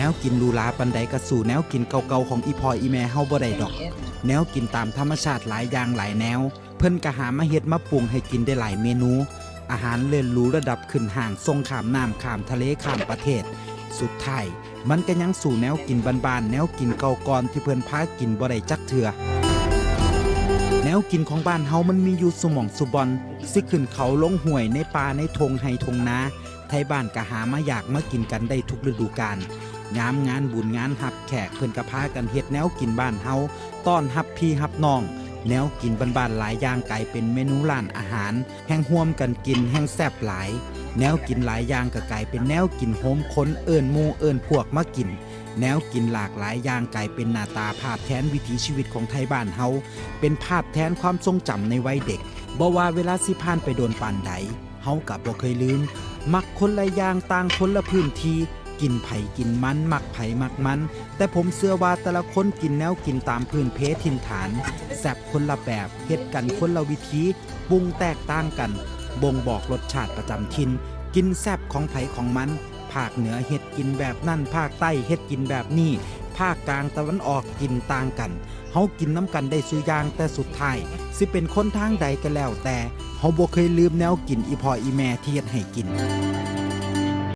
แนวกินหรูหราปันใดก็สู่แนวกินเก่าๆของอีพออีแม่เฮาบ่ได้ดอก แนวกินตามธรรมชาติหลายอย่างหลายแนว เพิ่นก็หามาเฮ็ดมาปรุงให้กินได้หลายเมนู อาหารเลิศหรูระดับขึ้นห่างทรงขามน้ำขามทะเลขามประเทศ สุดท้ายมันก็ยังสู่แนวกินบานๆแนวกินเก่าก่อนที่เพิ่นพากินบ่ได้จักเทื่อแนวกินของบ้านเฮามันมีอยู่สมองสุบอนสิขึ้นเขาลงห้วยในป่าในทงไฮทงนาไทยบ้านก็หามาอยากมากินกันได้ทุกฤดูกาล ยามงานบุญงานหับแขกเพิ่นก็พากันเฮ็ดแนวกินบ้านเฮาต้อนรับพี่รับน้อง แนวกินบ้านๆหลายอย่างกลายเป็นเมนูร้านอาหาร แห่งห่วมกันกินแห่งแซ่บหลาย แนวกินหลายอย่างก็กลายเป็นแนวกินโฮมคนเอิ้นมู่เอิ้นพวกมากิน แนวกินหลากหลายอย่างกลายเป็นหน้าตาภาพแทนวิถีชีวิตของไทยบ้านเฮาเป็นภาพแทนความทรงจำในวัยเด็กบ่ว่าเวลาสิผ่านไปโดนปานใดเฮากับบ่เคยลืม มักคนละอย่างต่างคนละพื้นที่ กินไผ่กินมันมักไผ่มักมัน แต่ผมเชื่อว่าแต่ละคนกินแนวกินตามพื้นเพถิ่นฐานแซบคนละแบบเฮ็ดกันคนละวิธีปรุงแตกต่างกัน บ่งบอกรสชาติประจำถิ่นกินแซบของไผ่ของมันภาคเหนือเฮ็ดกินแบบนั่นภาคใต้เฮ็ดกินแบบนี้ภาคกลางตะวันออกกินต่างกันเฮากินน้ำกันได้สุอยางแต่สุดท้าย สิเป็นคนทางใดก็แล้วแต่เฮาบ่เคยลืมแนวกินอีพออีแม่ที่เฮ็ดให้กิน